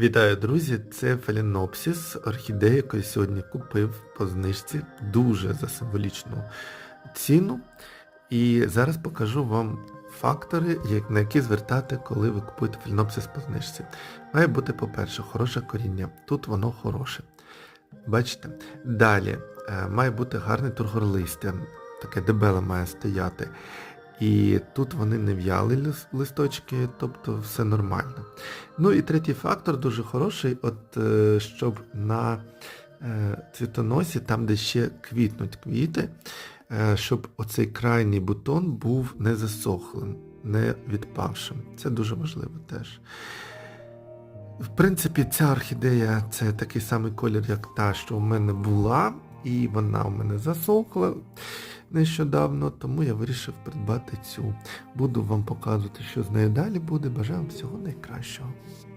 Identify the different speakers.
Speaker 1: Вітаю, друзі! Це Фаленопсис, орхідея, яку я сьогодні купив по знижці дуже за символічну ціну. І зараз покажу вам фактори, на які звертати, коли ви купуєте фаленопсис по знижці. Має бути, по-перше, хороше коріння. Тут воно хороше. Бачите? Далі е, має бути гарний тургор листя, таке дебеле має стояти. І тут вони не в'яли листочки, тобто все нормально. Ну і третій фактор дуже хороший, от е, щоб на е, цвітоносі, там де ще квітнуть квіти, е, щоб оцей крайній бутон був не засохлим, не відпавшим. Це дуже важливо теж. В принципі, ця орхідея це такий самий колір, як та, що у мене була, і вона у мене засохла нещодавно, тому я вирішив придбати цю. Буду вам показувати, що з нею далі буде. Бажаю вам всього найкращого.